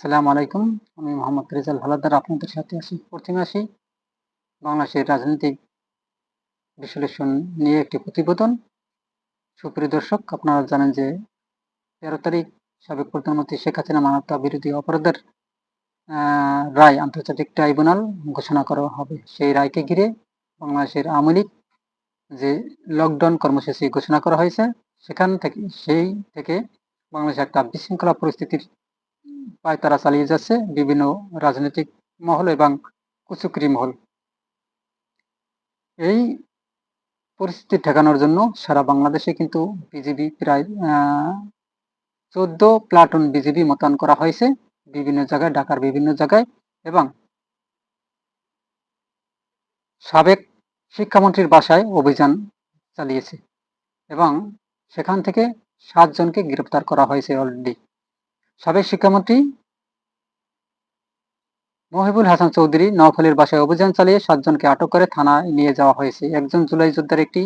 সালাম আলাইকুম। আমি মোহাম্মদ রেজাল হালাদার, আপনাদের সাথে আছি, প্রথমে আসি। বাংলাদেশের রাজনৈতিক বিশ্লেষণ নিয়ে একটি প্রতিবেদন। সুপ্রিয় দর্শক, আপনারা জানেন যে তেরো তারিখ সাবেক প্রধানমন্ত্রী শেখ হাসিনা মানবতা বিরোধী অপরাধের রায় আন্তর্জাতিক ট্রাইব্যুনাল ঘোষণা করা হবে। সেই রায়কে ঘিরে বাংলাদেশের আওয়ামী লীগ যে লকডাউন কর্মসূচি ঘোষণা করা হয়েছে, সেখান থেকে, সেই থেকে বাংলাদেশে একটা বিশৃঙ্খলা পরিস্থিতির পায় তারা চালিয়ে যাচ্ছে বিভিন্ন রাজনৈতিক মহল এবং কুচুকরি মহল। এই পরিস্থিতি ঠেকানোর জন্য সারা বাংলাদেশে কিন্তু বিজেপি প্রায় চোদ্দ প্লাটুন বিজেপি মোতায়েন করা হয়েছে বিভিন্ন জায়গায়, ঢাকার বিভিন্ন জায়গায় এবং সাবেক শিক্ষামন্ত্রীর বাসায় অভিযান চালিয়েছে এবং সেখান থেকে সাতজনকে গ্রেপ্তার করা হয়েছে অলরেডি সাবেক শিক্ষামন্ত্রী মহিবুল হাসান চৌধুরী নওফালির বাসায় অভিযান চালিয়ে সাতজনকে আটক করে থানায় নিয়ে যাওয়া হয়েছে। একজন জুলাই যোদ্ধার একটি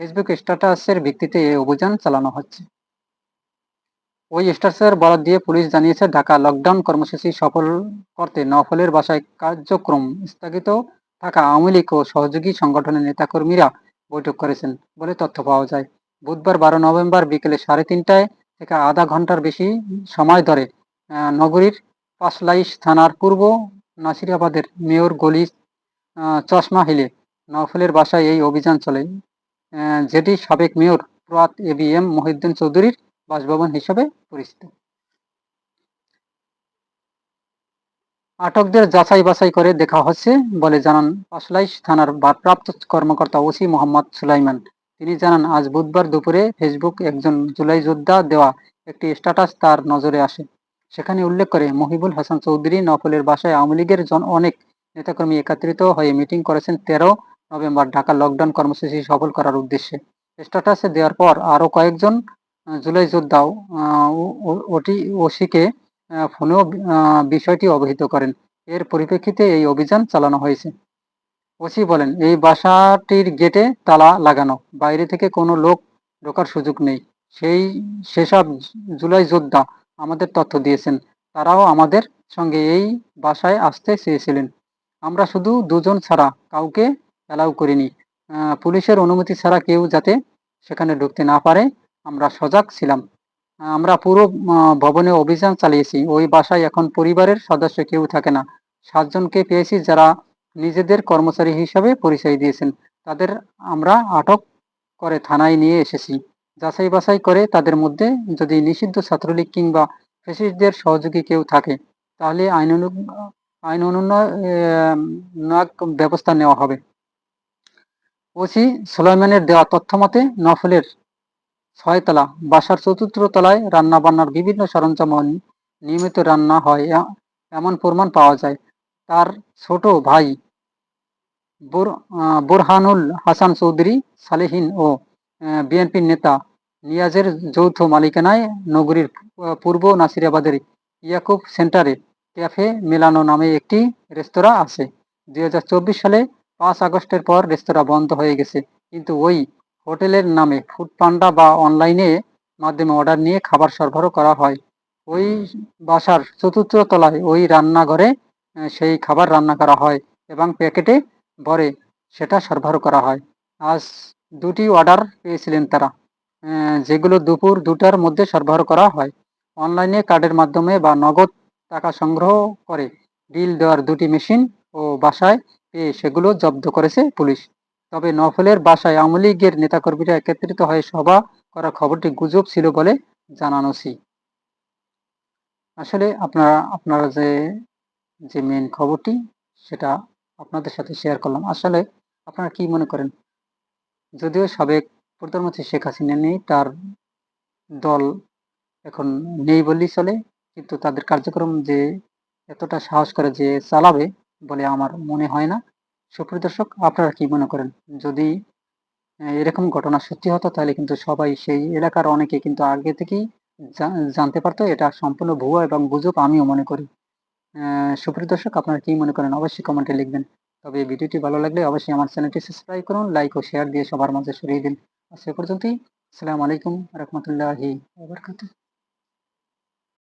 ফেসবুক স্ট্যাটাসের ভিত্তিতে এই অভিযান চালানো হচ্ছে। ওই স্ট্যাটাসের বরাদ দিয়ে পুলিশ জানিয়েছে, ঢাকা লকডাউন কর্মসূচি সফল করতে নওফালের বাসায় কার্যক্রম স্থগিত থাকা আওয়ামী লীগ ও সহযোগী সংগঠনের নেতাকর্মীরা বৈঠক করেছেন বলে তথ্য পাওয়া যায়। বুধবার বারো নভেম্বর বিকেলে সাড়ে তিনটায় থেকে আধা ঘণ্টার বেশি সময় ধরে নগরীর পাঁচলাইশ থানার পূর্ব নাসিরাবাদের মেয়র গলি চশমা হিলে নওফেলের বাসায় এই অভিযান চলে। যেটি সাবেক মেয়র প্রয়াত এ বি এম মহিউদ্দিন চৌধুরীর বাসভবন হিসেবে পরিচিত। আটকদের যাচাই বাছাই করে দেখা হচ্ছে বলে জানান পাঁচলাইশ থানার ভারপ্রাপ্ত কর্মকর্তা ওসি মোহাম্মদ সুলাইমান। তিনি জানান, আজ বুধবার দুপুরে ফেসবুক একজন জুলাই যোদ্ধা দেওয়া একটি স্ট্যাটাস তার নজরে আসে। সেখানে উল্লেখ করে, মহিবুল হাসান চৌধুরী নফলের বাসায় আওয়ামী লীগের অনেক নেতাকর্মী একত্রিত হয়ে মিটিং করেছেন তেরো নভেম্বর ঢাকা লকডাউন কর্মসূচি সফল করার উদ্দেশ্যে। স্ট্যাটাসে দেওয়ার পর আরও কয়েকজন জুলাই যোদ্ধাও ওটি, ওসিকে ফোনেও বিষয়টি অবহিত করেন। এর পরিপ্রেক্ষিতে এই অভিযান চালানো হয়েছে। ওসি বলেন, এই বাসাটির গেটে তালা লাগানো। বাইরে থেকে কোনো লোক ঢোকার সুযোগ নেই। সেই সেসব জুলাই যোদ্ধা আমাদের তথ্য দিয়েছেন। তারাও আমাদের সঙ্গে এই বাসায় আসতে চেয়েছিলেন। আমরা শুধু দুজন ছাড়া কাউকে অ্যালাউ করিনি। পুলিশের অনুমতি ছাড়া কেউ যাতে সেখানে ঢুকতে না পারে, আমরা সজাগ ছিলাম। আমরা পুরো ভবনে অভিযান চালিয়েছি। ওই বাসায় এখন পরিবারের সদস্য কেউ থাকে না। সাতজনকে পেয়েছি যারা নিজেদের কর্মচারী হিসাবে পরিচয় দিয়েছেন। তাদের আমরা আটক করে থানায় নিয়ে এসেছি। যাচাই বাছাই করে তাদের মধ্যে যদি নিষিদ্ধ ছাত্রলীগ কিংবা ফেসিস্টদের সহযোগী কেউ থাকে, তাহলে আইন অনু- আইন অনুন্নয়ক ব্যবস্থা নেওয়া হবে। ওসি সুলাইমানের দেওয়া তথ্য মতে নফলের ছয়তলা, বাসার চতুর্থ তলায় রান্না বান্নার বিভিন্ন সরঞ্জাম নিয়মিত রান্না হয়। এমন প্রমাণ পাওয়া যায়। তার ছোট ভাই বুরহানুল হাসান চৌধুরী, সালেহীন ও বিএনপির নেতা নিয়াজের যৌথ মালিকানায় নগরীর পূর্ব নাসিরাবাদের ইয়াকুব সেন্টারে ক্যাফে মেলানো নামে একটি রেস্তোরাঁ আছে। দু হাজার চব্বিশ সালে পাঁচ আগস্টের পর রেস্তোরাঁ বন্ধ হয়ে গেছে। কিন্তু ওই হোটেলের নামে ফুড পান্ডা বা অনলাইনে মাধ্যমে অর্ডার নিয়ে খাবার সরবরাহ করা হয়। ওই বাসার চতুর্থ তলায় ওই রান্নাঘরে সেই খাবার রান্না করা হয় এবং প্যাকেটে ভরে সেটা সরবরাহ করা হয়। আজ দুটি অর্ডার পেয়েছিলেন তারা। যেগুলো দুপুর দুটার মধ্যে সরবরাহ করা হয়। অনলাইনে কার্ডের মাধ্যমে বা নগদ টাকা সংগ্রহ করে বিল দেওয়ার দুটি মেশিন ও বাসায় পেয়ে সেগুলো জব্দ করেছে পুলিশ। তবে নফলের বাসায় আওয়ামী লীগের নেতাকর্মীরা একত্রিত হয়ে সভা করা খবরটি গুজব ছিল বলে জানানোছি আসলে আপনারা আপনারা যে যে মেন খবরটি, সেটা আপনাদের সাথে শেয়ার করলাম। আসলে আপনারা কি মনে করেন? যদিও সাবেক প্রধানমন্ত্রী শেখ হাসিনা নেই, তার দল এখন নেই বললেই চলে, কিন্তু তাদের কার্যক্রম যে এতটা সাহস করে যে চালাবে বলে আমার মনে হয় না। সুপ্রিয় দর্শক, আপনারা কি মনে করেন? যদি এরকম ঘটনা সত্যি হতো, তাহলে কিন্তু সবাই সেই এলাকার অনেকে কিন্তু আগে থেকেই জানতে পারতো, এটা সম্পূর্ণ ভুয়া এবং গুজব, আমিও মনে করি। সুপ্রিয় দর্শক, আপনারা কি মনে করেন, অবশ্যই কমেন্টে লিখবেন। তবে ভিডিওটি ভালো লাগলে অবশ্যই আমার চ্যানেলটি সাবস্ক্রাইব করুন লাইক ও শেয়ার দিয়ে সবার মাঝে ছড়িয়ে দিন। সে পর্যন্তই। আসসালামু আলাইকুম, রহমতুল্লাহি